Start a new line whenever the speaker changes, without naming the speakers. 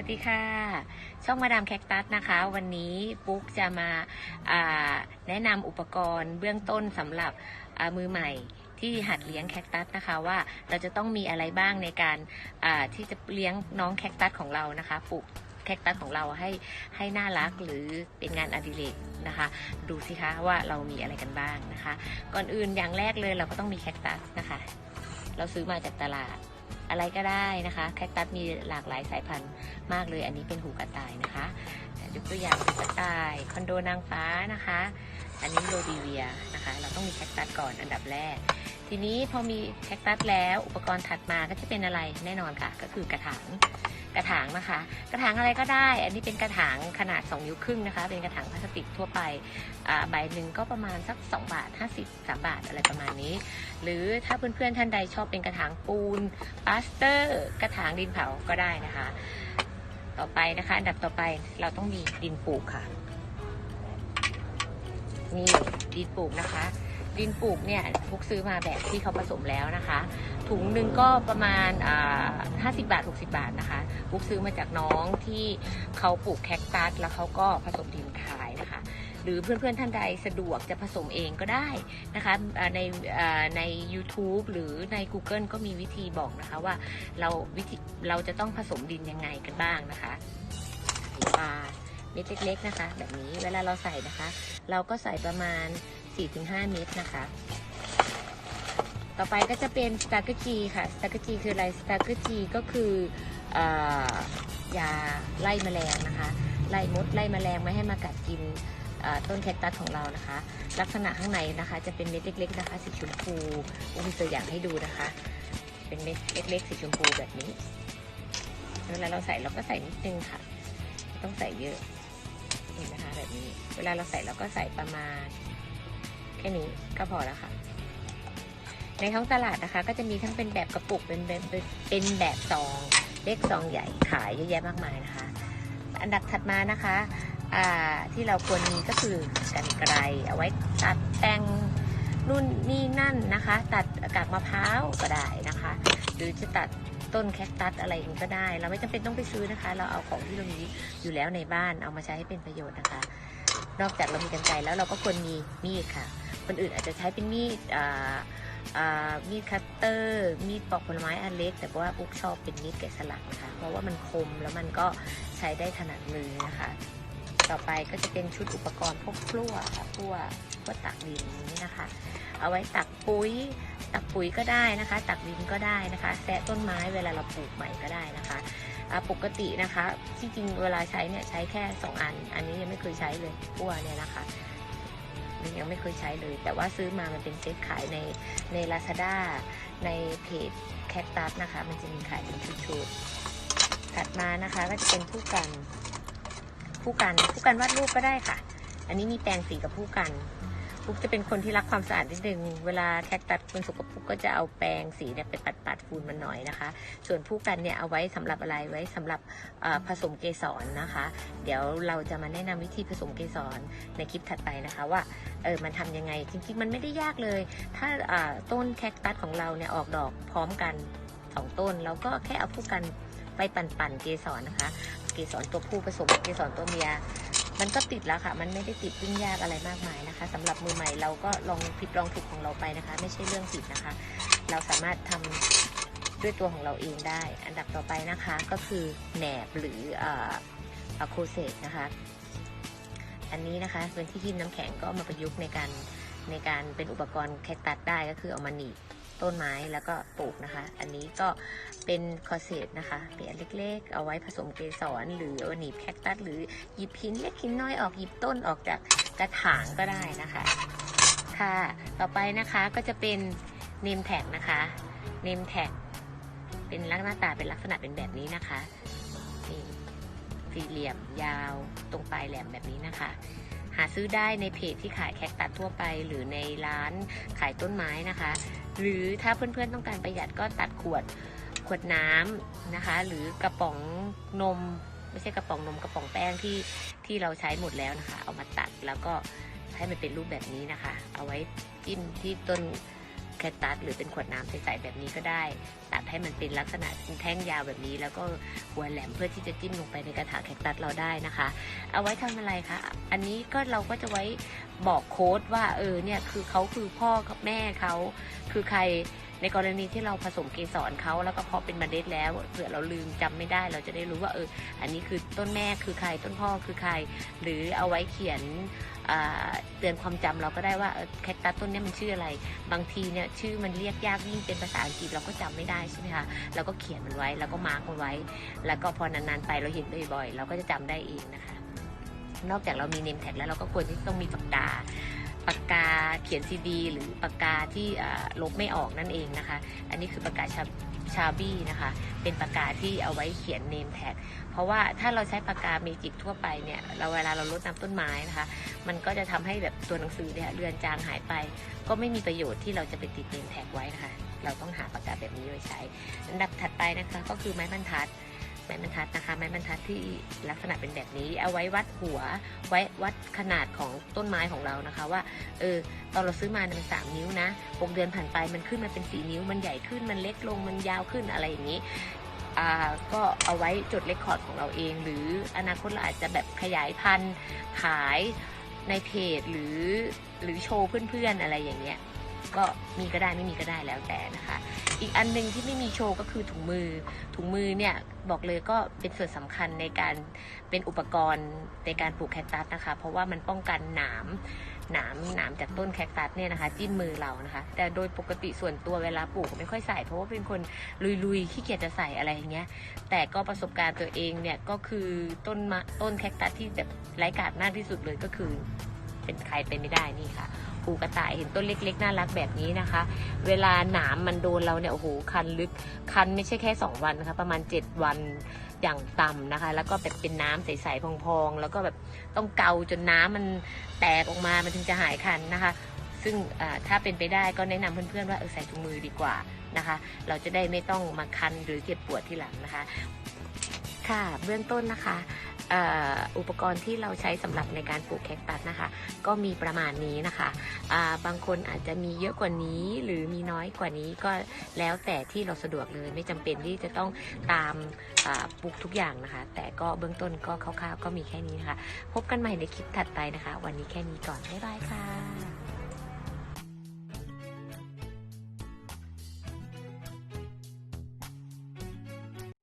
วัสดีค่ะ ช่องมาดามแคคตัสนะคะ วันนี้ปุ๊กจะมาาแนะนำอุปกรณ์เบื้องต้นสำหรับมือใหม่ที่หัดเลี้ยงแคคตัสนะคะว่าเราจะต้องมีอะไรบ้างในการาที่จะเลี้ยงน้องแคคตัสของเรานะคะปลูกแคคตัสของเราให้ให้น่ารักหรือเป็นงานอดิเรกนะคะ ดูสิคะว่าเรามีอะไรกันบ้างนะคะ ก่อนอื่นอย่างแรกเลยเราก็ต้องมีแคคตัสนะคะ เราซื้อมาจากตลาด อะไรก็ได้นะคะ แคคตัสมีหลากหลายสายพันธุ์มากเลย อันนี้เป็นหูกระต่ายนะคะยกตัวอย่างหูกระต่าย คอนโดนางฟ้านะคะ อันนี้โรดีเวียนะคะ เราต้องมีแคคตัสก่อนอันดับแรก ทีนี้พอมีแคคตัสแล้วอุปกรณ์ถัดมาก็จะเป็นอะไรแน่นอนค่ะ ก็คือกระถางกระถางนะคะ กระถางอะไรก็ได้ อันนี้เป็นกระถางขนาด 2 นิ้วครึ่งนะคะ เป็นกระถางพลาสติกทั่วไปอ่าใบหนึ่งก็ประมาณสัก 2 บาท 50 3 บาทอะไรประมาณนี้ หรือถ้าเพื่อนๆท่านใดชอบเป็นกระถางปูนปาสเตอร์ กระถางดินเผาก็ได้นะคะ ต่อไปนะคะ อันดับต่อไปเราต้องมีดินปลูกค่ะ นี่ดินปลูกนะคะ ดินปลูกเนี่ยพวกซื้อมาแบบที่เขาผสมแล้วนะคะ ถุงหนึ่งก็ประมาณอ่า50บาท 60 บาทนะคะพวกซื้อมาจากน้องที่เขาปลูกแคคตัสแล้วเขาก็ผสมดินขายนะคะหรือเพื่อนๆท่านใดสะดวกจะผสมเองก็ได้นะคะในใน YouTube หรือใน Google ก็มีวิธีบอกนะคะว่าเราวิธีเราจะต้องผสมดินยังไงกันบ้างนะคะปลาเม็ดเล็กๆนะคะ แบบนี้เวลาเราใส่นะคะ เราก็ใส่ประมาณ 4-5 เม็ดนะคะ ต่อไปก็จะเป็นสตาร์กจีค่ะสตาร์กจีคืออะไรสตาร์กจีก็คืออยาไล่แมลงนะคะ ไล่มดไล่แมลงไม่ให้มากัดกินต้นแคคตัสของเรานะคะ ลักษณะข้างในนะคะ จะเป็นเม็ดเล็ก ๆ นะคะ สีชมพูอุ้มตัวอย่างให้ดูนะคะ เป็นเม็ดเล็กๆสีชมพูแบบนี้เวลาเราใส่เราก็ใส่นิดนึงค่ะไม่ต้องใส่เยอะเห็นนะคะแบบนี้ เวลาเราใส่เราก็ใส่ประมาณ แค่นี้ก็พอแล้วค่ะ ในท้องตลาดนะคะ ก็จะมีทั้งเป็นแบบกระปุกเป็นแบบเป็นแบบซองเล็กซองใหญ่ขายเยอะแยะมากมายนะคะ อันดับถัดมานะคะที่เราควรมีก็คือกันไกรเอาไว้ตัดแต่งนู่นนี่นั่นนะคะ ตัดกากมะพร้าวก็ได้นะคะ หรือจะตัดต้นแคคตัสอะไรก็ได้ เราไม่จำเป็นต้องไปซื้อนะคะ เราเอาของที่เรามีอยู่แล้วในบ้านเอามาใช้ให้เป็นประโยชน์นะคะ นอกจากเรามีกันไกรแล้วเราก็ควรมีมีดค่ะ คนอื่นอาจจะใช้เป็นมีดมีดคัตเตอร์ มีดปอกผลไม้อันเล็ก แต่ว่าอุ๊กชอบเป็นมีดแกะสลักนะคะ เพราะว่ามันคมแล้วมันก็ใช้ได้ถนัดมือนะคะ ต่อไปก็จะเป็นชุดอุปกรณ์พวกพลั่วค่ะพลั่วพวตักดินนี้นะคะ เอาไว้ตักปุ๋ย ตักปุ๋ยก็ได้นะคะ ตักดินก็ได้นะคะแซะต้นไม้เวลาเราปลูกใหม่ก็ได้นะคะปกตินะคะ ที่จริงเวลาใช้เนี่ยใช้แค่สองอัน อันนี้ยังไม่เคยใช้เลยพลั่วเนี่ยนะคะ นี่ยังไม่เคยใช้เลย แต่ว่าซื้อมามันเป็นเซ็ตขายในใน Lazada ในเพจแคคตัสนะคะ มันจะมีขายเป็นชุดๆถัดมานะคะก็จะเป็นผู้กัน ผู้กันผู้กันวาดรูปก็ได้ค่ะ อันนี้มีแปรงสีกับผู้กัน ปุ๊กจะเป็นคนที่รักความสะอาดนิดนึง เวลาแคคตัสเป็นสกปรกก็จะเอาแปรงสีเนี่ยไปปัดปัดฝุ่นมันหน่อยนะคะ ส่วนผู้กันเนี่ยเอาไว้สำหรับอะไรไว้สำหรับผสมเกสรนะคะ เดี๋ยวเราจะมาแนะนำวิธีผสมเกสรในคลิปถัดไปนะคะว่าเออมันทำยังไง จริงๆ มันไม่ได้ยากเลย ถ้าต้นแคคตัสของเราเนี่ยออกดอกพร้อมกันสองต้นเราก็แค่เอาผู้กันไปปั่นๆเกสรนะคะ เกสรตัวผู้ผสมเกสรตัวเมีย มันก็ติดแล้วค่ะ มันไม่ได้ติดยุ่งยากอะไรมากมายนะคะสำหรับมือใหม่เราก็ลองผิดลองถูกของเราไปนะคะ ไม่ใช่เรื่องผิดนะคะ เราสามารถทำด้วยตัวของเราเองได้ อันดับต่อไปนะคะก็คือแหนบหรืออ่อโคเซตนะคะ อันนี้นะคะเป็นที่ทิมน้ำแข็งก็มาประยุกต์ในการในการเป็นอุปกรณ์แคคตัสได้ก็คือเอามาหนีบ ต้นไม้แล้วก็ปลูกนะคะ อันนี้ก็เป็นคอเซตนะคะเป็นอันเล็กๆ เอาไว้ผสมเกสรหรือหนีบแคคตัสหรือหยิบหินเล็กหินน้อยออกหยิบต้นออกจากกระถางก็ได้นะคะ ค่ะ ต่อไปนะคะก็จะเป็นเนมแท็กนะคะเนมแท็กเป็นลักษณะตาเป็นลักษณะเป็นแบบนี้นะคะนี่สี่เหลี่ยมยาวตรงปลายแหลมแบบนี้นะคะ หาซื้อได้ในเพจที่ขายแคคตัสทั่วไป หรือในร้านขายต้นไม้นะคะ หรือถ้าเพื่อนๆต้องการประหยัดก็ตัดขวดขวดน้ำนะคะ หรือกระป๋องนม ไม่ใช่กระป๋องนมกระป๋องแป้งที่ที่เราใช้หมดแล้วนะคะ เอามาตัดแล้วก็ให้มันเป็นรูปแบบนี้นะคะ เอาไว้จิ้มที่ต้น แคตตัสหรือเป็นขวดน้ำใสๆแบบนี้ก็ได้ ตัดให้มันเป็นลักษณะแท่งยาวแบบนี้ แล้วก็หัวแหลมเพื่อที่จะจิ้มลงไปในกระถางแคคตัสเราได้นะคะ เอาไว้ทำอะไรคะ อันนี้ก็เราก็จะไว้บอกโค้ดว่าเออเนี่ยคือเขาคือพ่อกับแม่เขาคือใคร ในกรณีที่เราผสมเกสรเขาแล้วก็เพาะเป็นเมล็ดแล้วเผื่อเราลืมจำไม่ได้เราจะได้รู้ว่าเอออันนี้คือต้นแม่คือใครต้นพ่อคือใคร หรือเอาไว้เขียนเตือนความจำเราก็ได้ว่าแคคตัสต้นนี้มันชื่ออะไร บางทีเนี่ยชื่อมันเรียกยากยิ่งเป็นภาษาอังกฤษเราก็จำไม่ได้ใช่ไหมคะเราก็เขียนมันไว้แล้วก็มาร์กมันไว้ แล้วก็พอนานๆไปเราเห็นบ่อยๆ เราก็จะจำได้เองนะคะ นอกจากเรามีเนมแท็กแล้วเราก็ควรที่ต้องมีปากกา ปากกาเขียนซีดี หรือปากกาที่ลบไม่ออกนั่นเองนะคะ อันนี้คือปากกาชาชาบี้นะคะ เป็นปากกาที่เอาไว้เขียนเนมแท็กเพราะว่าถ้าเราใช้ปากกาเมจิกทั่วไปเนี่ยเราเวลาเราลดน้ำต้นไม้นะคะ มันก็จะทำให้แบบตัวหนังสือเนี่ยเรือนจางหายไป ก็ไม่มีประโยชน์ที่เราจะไปติดเนมแท็กไว้นะคะ เราต้องหาปากกาแบบนี้ไว้ใช้อันดับถัดไปนะคะก็คือไม้บรรทัด ไม้บรรทัดนะคะ ไม้บรรทัดที่ลักษณะเป็นแบบนี้ เอาไว้วัดหัว ไว้วัดขนาดของต้นไม้ของเรานะคะ ว่า เออ ตอนเราซื้อมาเนี่ยมันสามนิ้วนะหกเดือนผ่านไปมันขึ้นมาเป็นสี่นิ้ว มันใหญ่ขึ้น มันเล็กลง มันยาวขึ้นอะไรอย่างนี้ก็เอาไว้จดเรคคอร์ดของเราเอง หรืออนาคตเราอาจจะแบบขยายพันธุ์ขายในเพจหรือหรือโชว์เพื่อนๆอะไรอย่างเงี้ย ก็มีก็ได้ไม่มีก็ได้แล้วแต่นะคะ อีกอันหนึงที่ไม่มีโชว์ก็คือถุงมือ ถุงมือเนี่ยบอกเลยก็เป็นส่วนสำคัญในการเป็นอุปกรณ์ในการปลูกแคคตัสนะคะ เพราะว่ามันป้องกันหนามหนามหนามจากต้นแคคตัสเนี่ยนะคะจิ้มมือเรานะคะ แต่โดยปกติส่วนตัวเวลาปลูกไม่ค่อยใส่ เพราะว่าเป็นคนลุยๆขี้เกียจจะใส่อะไรอย่างเงี้ย แต่ก็ประสบการณ์ตัวเองเนี่ยก็คือต้นมะต้นแคคตัสที่แบบไร้กาดมากที่สุดเลยก็คือ เป็นใครไปไม่ได้นี่ค่ะ ปูกระต่ายเห็นต้นเล็กๆ น่ารักแบบนี้นะคะ เวลาหนามมันโดนเราเนี่ยโอ้โหคันลึกคันไม่ใช่แค่ 2 วันนะคะประมาณ 7 วันอย่างต่ำนะคะ แล้วก็แบบเป็นน้ำใสๆพองๆ แล้วก็แบบต้องเกาจนน้ำมันแตกออกมามันถึงจะหายคันนะคะ ซึ่งถ้าเป็นไปได้ก็แนะนำเพื่อนๆว่าเออใส่ถุงมือดีกว่านะคะ เราจะได้ไม่ต้องมาคันหรือเจ็บปวดที่หลังนะคะ ค่ะเบื้องต้นนะคะ อุปกรณ์ที่เราใช้สำหรับในการปลูกแคคตัสนะคะ ก็มีประมาณนี้นะคะบางคนอาจจะมีเยอะกว่านี้หรือมีน้อยกว่านี้ก็แล้วแต่ที่เราสะดวกเลยไม่จำเป็นที่จะต้องตามปลูกทุกอย่างนะคะ แต่ก็เบื้องต้นก็คร่าวๆก็มีแค่นี้นะคะ พบกันใหม่ในคลิปถัดไปนะคะ วันนี้แค่นี้ก่อนบ๊ายบายค่ะ